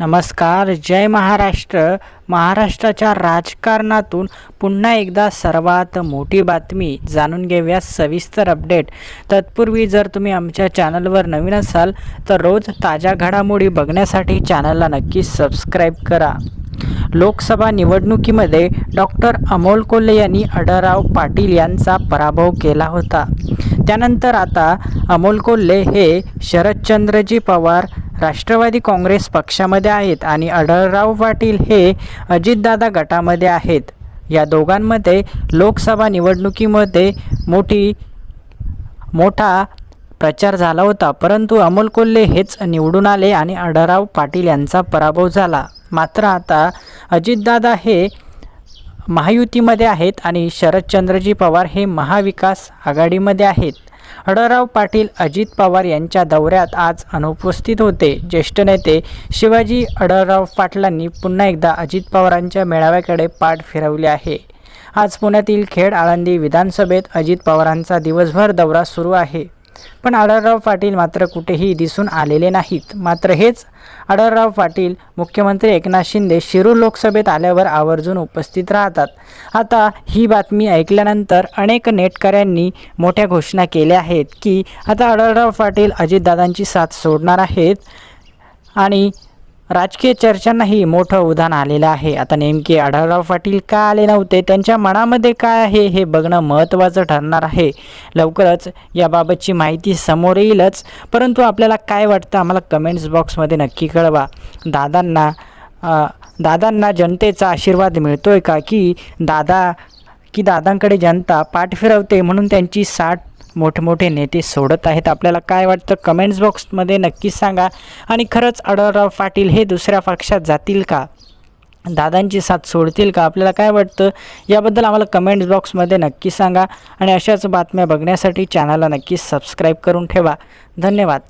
नमस्कार जय महाराष्ट्र. महाराष्ट्राच्या राजकारणातून पुन्हा एकदा सर्वात मोठी बातमी जाणून घेऊया सविस्तर अपडेट तत्पूर्वी जर तुम्ही आमच्या चॅनलवर नवीन असाल तर रोज ताज्या घडामोडी बघण्यासाठी चॅनलला नक्की सबस्क्राईब करा. लोकसभा निवडणुकीमध्ये डॉक्टर अमोल कोल्हे यांनी अडराव पाटील यांचा पराभव केला होता. त्यानंतर आता अमोल कोल्हे हे शरदचंद्रजी पवार राष्ट्रवादी काँग्रेस पक्षामध्ये आहेत आणि अडळराव पाटील हे अजितदादा गटामध्ये आहेत. या दोघांमध्ये लोकसभा निवडणुकीमध्ये मोठी मोठा प्रचार झाला होता. परंतु अमोल कोल्हे हेच निवडून आले आणि अडराव पाटील यांचा पराभव झाला. मात्र आता अजितदादा हे महायुतीमध्ये आहेत आणि शरदचंद्रजी पवार हे महाविकास आघाडीमध्ये आहेत. अडराव पाटील अजित पवार यांच्या दौऱ्यात आज अनुपस्थित होते. ज्येष्ठ नेते शिवाजी अडरराव पाटलांनी पुन्हा एकदा अजित पवारांच्या मेळाव्याकडे पाठ फिरवली आहे. आज पुण्यातील खेड आळंदी विधानसभेत अजित पवारांचा दिवसभर दौरा सुरू आहे. पण आढळराव पाटील मात्र कुठेही दिसून आलेले नाहीत. मात्र हेच आढळराव पाटील मुख्यमंत्री एकनाथ शिंदे शिरूर लोकसभेत आल्यावर आवर्जून उपस्थित राहतात. आता ही बातमी ऐकल्यानंतर अनेक नेटकऱ्यांनी मोठ्या घोषणा केल्या आहेत की आता आढळराव पाटील अजितदादांची साथ सोडणार आहेत आणि राजकीय चर्चांनाही मोठं उधाण आलेलं आहे. आता नेमके आढळराव पाटील का आले नव्हते? त्यांच्या मनामध्ये काय आहे हे बघणं महत्त्वाचं ठरणार आहे. लवकरच याबाबतची माहिती समोर येईलच. परंतु आपल्याला काय वाटतं आम्हाला कमेंट्स बॉक्समध्ये नक्की कळवा. दादांना दादांना जनतेचा आशीर्वाद मिळतोय का? की दादा की दादांकडे जनता पाठ फिरवते म्हणून त्यांची साठ मोठमोठे नेते सोडत आहेत. आपल्याला काय वाटतं? कमेंट्स बॉक्समध्ये नक्कीच सांगा. आणि खरंच अडळराव पाटील हे दुसऱ्या पक्षात जातील का? दादांची साथ सोडतील का? आपल्याला काय वाटतं? याबद्दल आम्हाला कमेंट्स बॉक्समध्ये नक्की सांगा. आणि अशाच बातम्या बघण्यासाठी चॅनलला नक्की सबस्क्राईब करून ठेवा. धन्यवाद.